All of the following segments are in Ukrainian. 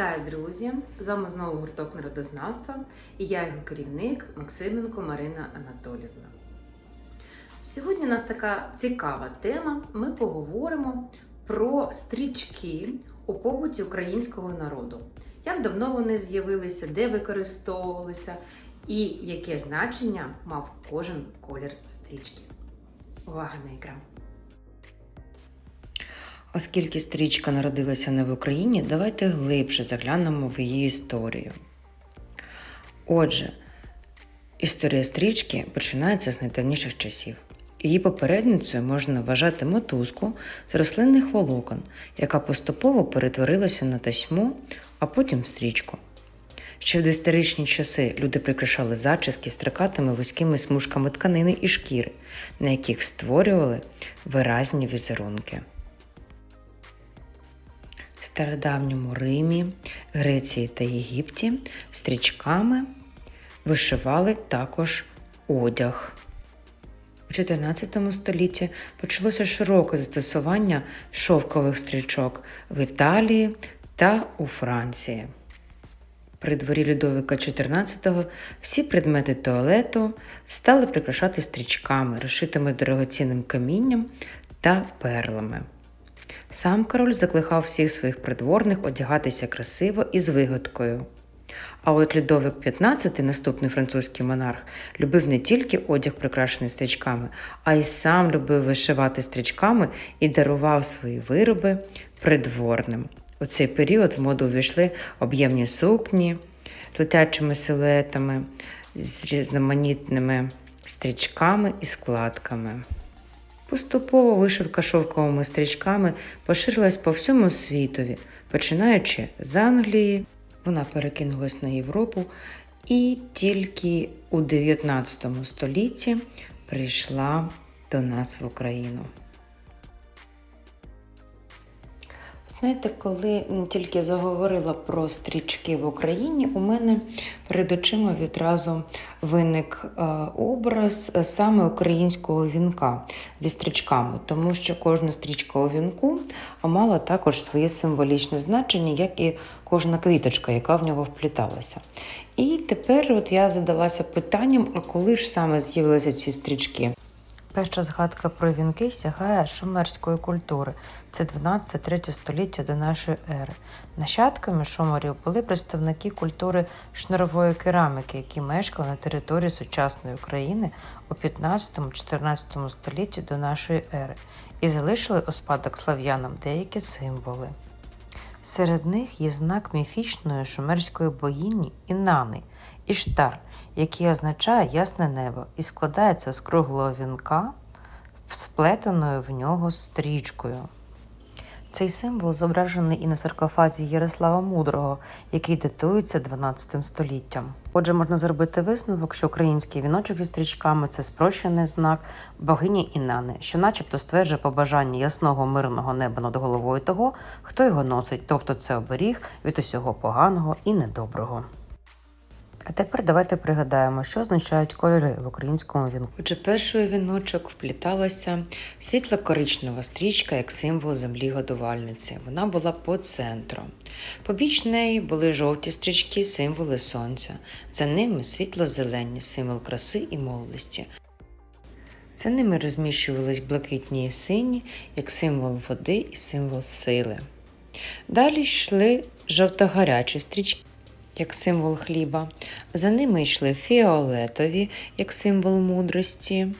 Вітаю, друзі! З вами знову гурток народознавства і я його керівник Максименко Марина Анатолівна. Сьогодні у нас така цікава тема. Ми поговоримо про стрічки у побуті українського народу. Як давно вони з'явилися, де використовувалися і яке значення мав кожен колір стрічки. Увага на екран! Оскільки стрічка народилася не в Україні, давайте глибше заглянемо в її історію. Отже, історія стрічки починається з найдавніших часів. Її попередницею можна вважати мотузку з рослинних волокон, яка поступово перетворилася на тасьму, а потім в стрічку. Ще в доісторичні часи люди прикрашали зачіски стрикатими вузькими смужками тканини і шкіри, на яких створювали виразні візерунки. Стародавньому Римі, Греції та Єгипті стрічками вишивали також одяг. У 14 столітті почалося широке застосування шовкових стрічок в Італії та у Франції. При дворі Людовика XIV всі предмети туалету стали прикрашати стрічками, розшитими дорогоцінним камінням та перлами. Сам король закликав всіх своїх придворних одягатися красиво і з вигадкою. А от Людовик XV, наступний французький монарх, любив не тільки одяг, прикрашений стрічками, а й сам любив вишивати стрічками і дарував свої вироби придворним. У цей період в моду увійшли об'ємні сукні з летячими силуетами, з різноманітними стрічками і складками. Поступово вишивка шовковими стрічками поширилась по всьому світові, починаючи з Англії, вона перекинулась на Європу і тільки у 19 столітті прийшла до нас в Україну. Знаєте, коли тільки заговорила про стрічки в Україні, у мене перед очима відразу виник е, образ е, саме українського вінка зі стрічками, тому що кожна стрічка у вінку мала також своє символічне значення, як і кожна квіточка, яка в нього впліталася. І тепер от я задалася питанням, а коли ж саме з'явилися ці стрічки? Перша згадка про вінки сягає шумерської культури. Це 12-3 століття до нашої ери. Нащадками шумерів були представники культури шнурової кераміки, які мешкали на території сучасної України у 15-14 столітті до нашої ери і залишили у спадок слав'янам деякі символи. Серед них є знак міфічної шумерської богині Інани Іштар, який означає ясне небо і складається з круглого вінка, сплетеною в нього стрічкою. Цей символ зображений і на саркофазі Ярослава Мудрого, який датується 12 століттям. Отже, можна зробити висновок, що український віночок зі стрічками це спрощений знак богині Інани, що, начебто, стверджує побажання ясного мирного неба над головою того, хто його носить, тобто це оберіг від усього поганого і недоброго. А тепер давайте пригадаємо, що означають кольори в українському вінку. Отже, першою віночок впліталася світло-коричнева стрічка як символ землі годувальниці. Вона була по центру. Побіч неї були жовті стрічки, символи сонця. За ними світло-зелені, символ краси і молодості. За ними розміщувались блакитні і сині, як символ води і символ сили. Далі йшли жовто-гарячі стрічки як символ хліба. За ними йшли фіолетові, як символ мудрості.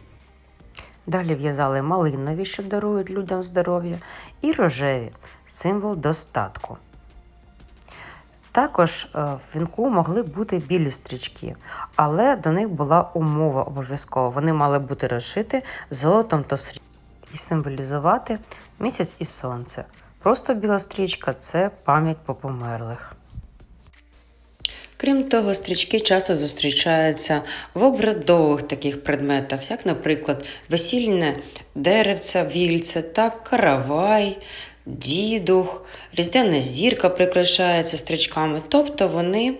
Далі в'язали малинові, що дарують людям здоров'я, і рожеві символ достатку. Також е, в вінку могли бути білі стрічки, але до них була умова обов'язкова. Вони мали бути розшиті золотом та сріблом і символізувати місяць і сонце. Просто біла стрічка це пам'ять по померлих. Крім того, стрічки часто зустрічаються в обрядових таких предметах, як, наприклад, весільне деревце, вільце та каравай, дідух, різдвяна зірка прикрашається стрічками, тобто вони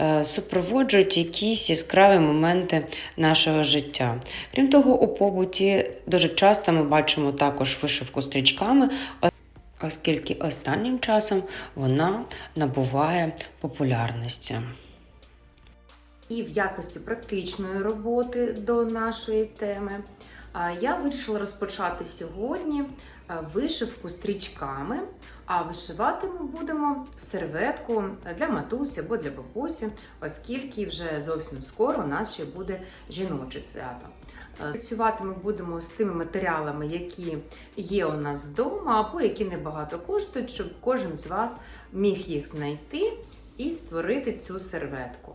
е, супроводжують якісь яскраві моменти нашого життя. Крім того, у побуті дуже часто ми бачимо також вишивку стрічками. оскільки останнім часом вона набуває популярності. І в якості практичної роботи до нашої теми я вирішила розпочати сьогодні вишивку стрічками. А вишивати ми будемо серветку для матусі або для бабусі, оскільки вже зовсім скоро у нас ще буде жіноче свято. Працювати ми будемо з тими матеріалами, які є у нас вдома, або які небагато коштують, щоб кожен з вас міг їх знайти і створити цю серветку.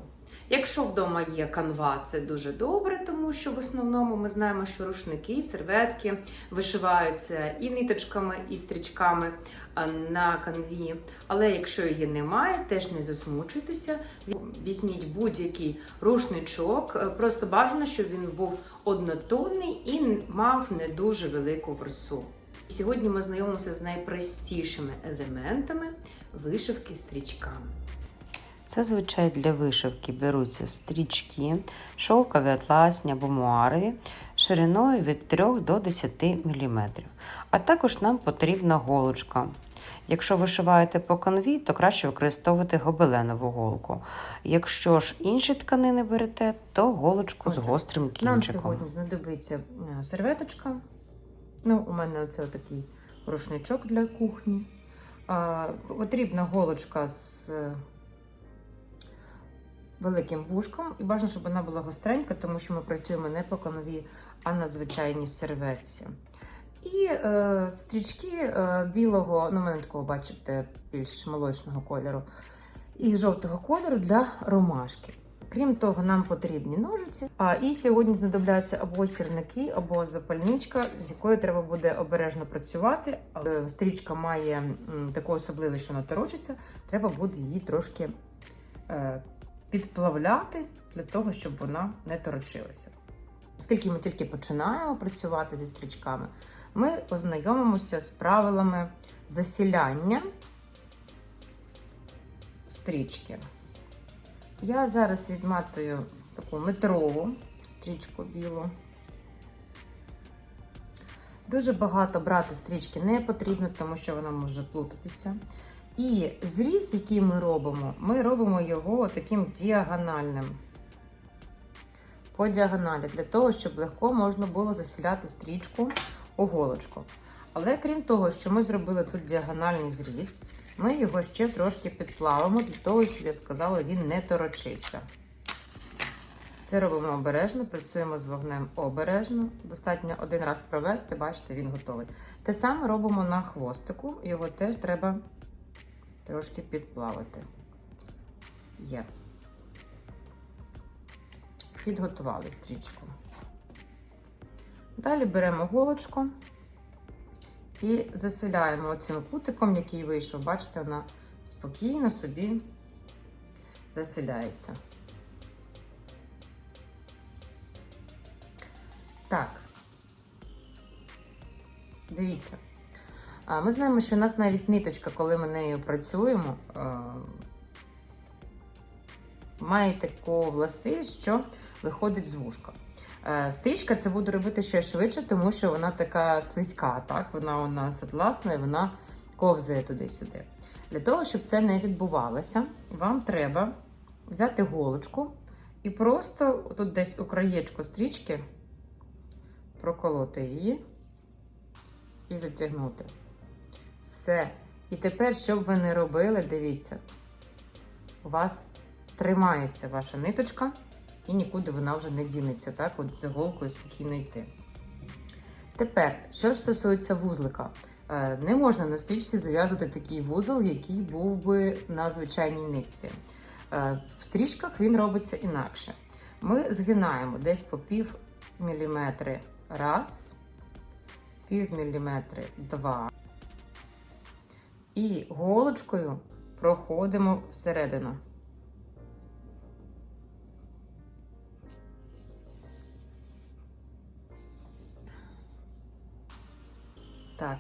Якщо вдома є канва, це дуже добре, тому що в основному ми знаємо, що рушники, серветки вишиваються і ниточками, і стрічками на канві. Але якщо її немає, теж не засмучуйтеся. Візьміть будь-який рушничок. Е, Просто бажано, щоб він був однотонний і мав не дуже велику версу. Сьогодні ми знайомимося з найпростішими елементами вишивки стрічками. Зазвичай для вишивки беруться стрічки, шовкові атласні або муарові шириною від 3 до 10 мм. А також нам потрібна голочка. Якщо вишиваєте по канві, то краще використовувати гобеленову голку. Якщо ж інші тканини берете, то голочку з Отже, гострим Нам сьогодні знадобиться е, серветочка. Ну, у мене оце такий рушничок для кухні. А, потрібна голочка з великим вушком. І бажано, щоб вона була гостренька, тому що ми працюємо не по конові, а на звичайній серветці. І е, стрічки е, білого, ну, мене такого, бачите, більш молочного кольору, і жовтого кольору для ромашки. Крім того, нам потрібні ножиці. А і сьогодні знадобляться або сірники, або запальничка, з якою треба буде обережно працювати. Стрічка має таку особливість, що вона торочиться. Треба буде її трошки е, підплавляти для того, щоб вона не торочилася. Оскільки ми тільки починаємо працювати зі стрічками, ми ознайомимося з правилами засіляння стрічки. Я зараз відматую таку метрову стрічку білу. Дуже багато брати стрічки не потрібно, тому що вона може плутатися. І зріз, який ми робимо, ми робимо його таким діагональним. По діагоналі, для того, щоб легко можна було засіляти стрічку у голочку. Але крім того, що ми зробили тут діагональний зріз, ми його ще трошки підплавимо для того, щоб я сказала, він не торочився. Це робимо обережно, працюємо з вогнем обережно. Достатньо один раз провести, бачите, він готовий. Те саме робимо на хвостику, його теж треба трошки підплавити. Є. Підготували стрічку. Далі беремо голочку і заселяємо цим кутиком, який вийшов. Бачите, вона спокійно собі заселяється. Так. Дивіться. А, Ми знаємо, що у нас навіть ниточка, коли ми нею працюємо, має таку властивість, що виходить з вушка. Е, Стрічка це буду робити ще швидше, тому що вона така слизька, так? Вона у нас атласна і вона ковзає туди-сюди. Для того, щоб це не відбувалося, вам треба взяти голочку і просто тут десь у краєчку стрічки проколоти її і затягнути. Все. І тепер, що б ви не робили, дивіться, у вас тримається ваша ниточка, і нікуди вона вже не дінеться, так? От за голкою спокійно йти. Тепер, що ж стосується вузлика, Е, не можна на стрічці зав'язувати такий вузол, який був би на звичайній нитці. Е, В стрічках він робиться інакше. Ми згинаємо десь по пів міліметри раз, пів міліметри два. І голочкою проходимо всередину. Так.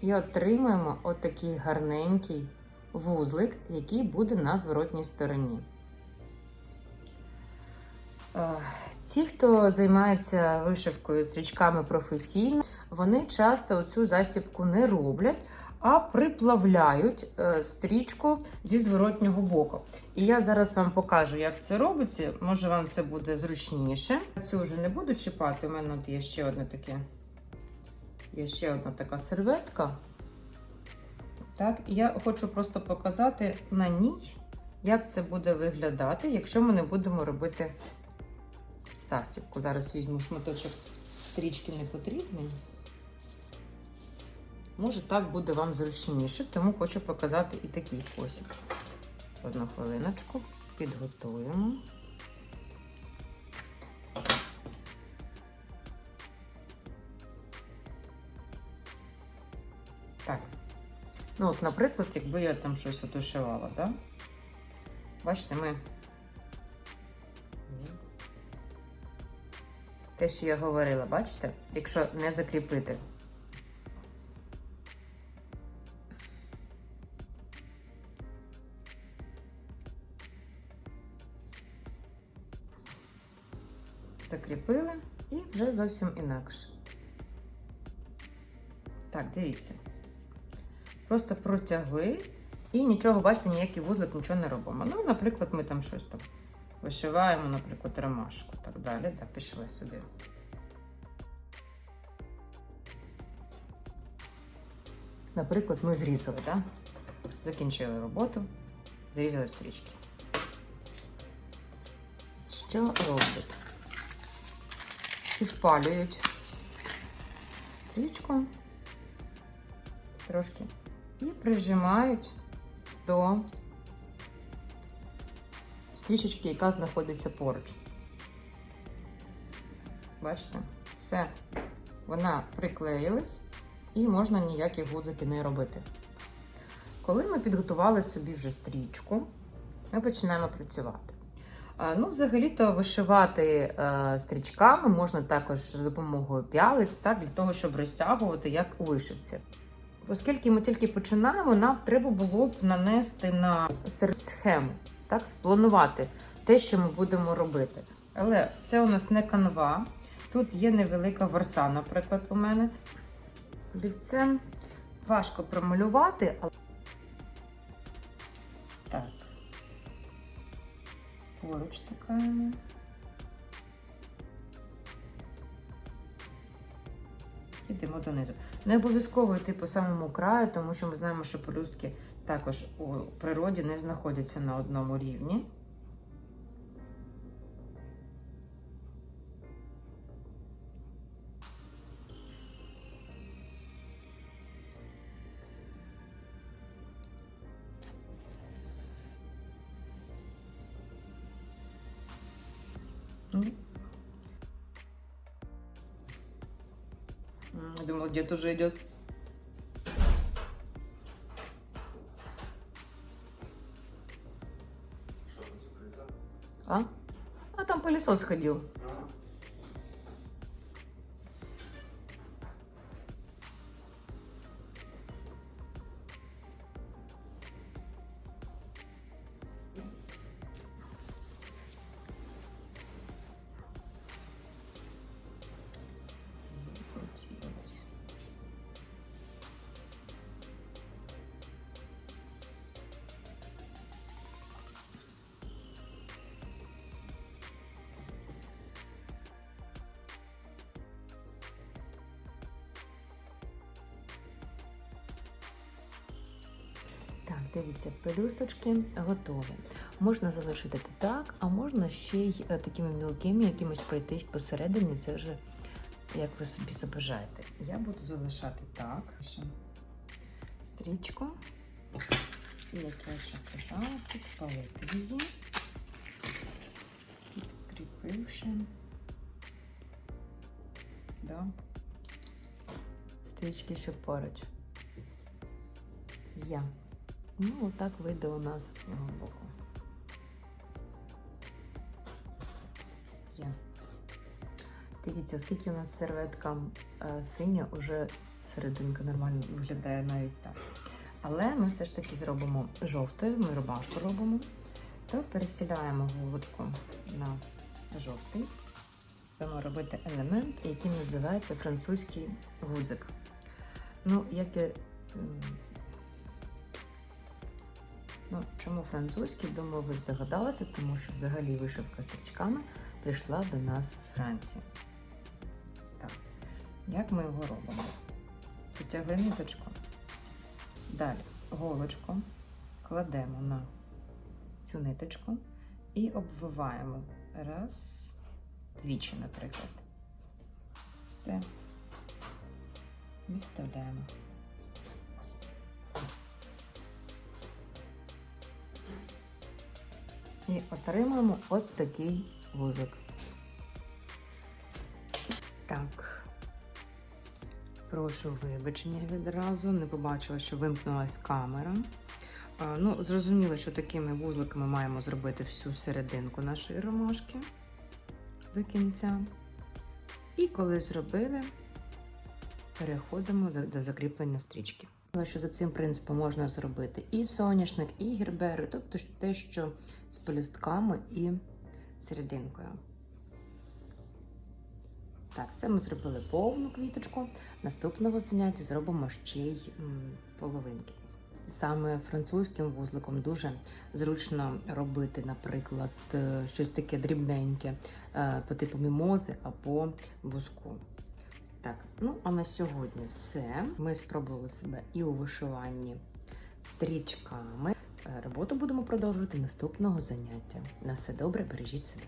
І отримуємо отакий гарненький вузлик, який буде на зворотній стороні. Е, Ті, хто займається вишивкою стрічками професійно, вони часто цю застібку не роблять, а приплавляють е, стрічку зі зворотнього боку. І я зараз вам покажу, як це робиться. Може, вам це буде зручніше. Цю вже не буду чіпати. У мене є ще одне таке. Є ще одна така серветка. Так, і я хочу просто показати на ній, як це буде виглядати, якщо ми не будемо робити застібку. Зараз візьму шматочок стрічки не потрібний. Може, так буде вам зручніше, тому хочу показати і такий спосіб. Одну хвилиночку, підготуємо. Так. Ну, от, наприклад, якби я там щось от ушивала, так? Да? Бачите, ми. Те, що я говорила, бачите? Якщо не закріпити. Зовсім інакше. Так, дивіться. Просто протягли і нічого, бачите, ніякий вузлик, нічого не робимо. Ну, наприклад, ми там щось там вишиваємо, наприклад, ромашку, так далі. Так, пішли собі. Наприклад, ми зрізали, так? Закінчили роботу, зрізали стрічки. Що Підпалюють стрічку трошки і прижимають до стрічечки, яка знаходиться поруч. Бачите? Все. Вона приклеїлась і можна ніякі гудзики не робити. Коли ми підготували собі вже стрічку, ми починаємо працювати. Ну, взагалі-то вишивати е, стрічками можна також за допомогою п'ялиць, так, для того, щоб розтягувати, як у вишивці. Оскільки ми тільки починаємо, нам треба було б нанести на схему, так, спланувати те, що ми будемо робити. Але це у нас не канва. Тут є невелика ворса, наприклад, у мене. Олівцем важко промалювати, але. Поруч такаємо. Йдемо донизу. Не обов'язково йти по самому краю, тому що ми знаємо, що пелюстки також у природі не знаходяться на одному рівні. Думала, дед уже идет. А? А там пылесос ходил. Дивіться, пелюсточки готові. Можна залишити так, а можна ще й е, такими мілкими якимось пройтись посередині. Це вже як ви собі забажаєте. Я буду залишати так. Стрічку. І як я вже казала, підпалити її, підкріпивши. Да. Стрічки ще поруч. Я. Ну, отак вийде у нас боку. Є. Дивіться, оскільки у нас серветка е, синя, уже серединка нормально виглядає навіть так. Але ми все ж таки зробимо жовтою, ми рубашку робимо, то пересіляємо голочку на жовтий. Будемо робити елемент, який називається французький гудзик. Ну, як м, Ну, чому французький? Думаю, ви здогадалися, тому що взагалі вишивка стрічками прийшла до нас з Франції. Так, як ми його робимо? Потягли ниточку. Далі голочку кладемо на цю ниточку і обвиваємо. Раз, двічі, наприклад. Все. І вставляємо. І отримуємо от такий вузик. Так. Прошу вибачення відразу. Не побачила, що вимкнулась камера. Ну, зрозуміло, що такими вузликами маємо зробити всю серединку нашої ромашки до кінця. І коли зробили, переходимо до закріплення стрічки. Що за цим принципом можна зробити і соняшник, і гербери, тобто те, що з пелюстками і серединкою. Так, це ми зробили повну квіточку. Наступного заняття зробимо ще й половинки. Саме французьким вузликом дуже зручно робити, наприклад, е, щось таке дрібненьке е, по типу мімози або буску. Так, ну а на сьогодні все. Ми спробували себе і у вишиванні стрічками. Е, Роботу будемо продовжувати наступного заняття. На все добре, бережіть себе.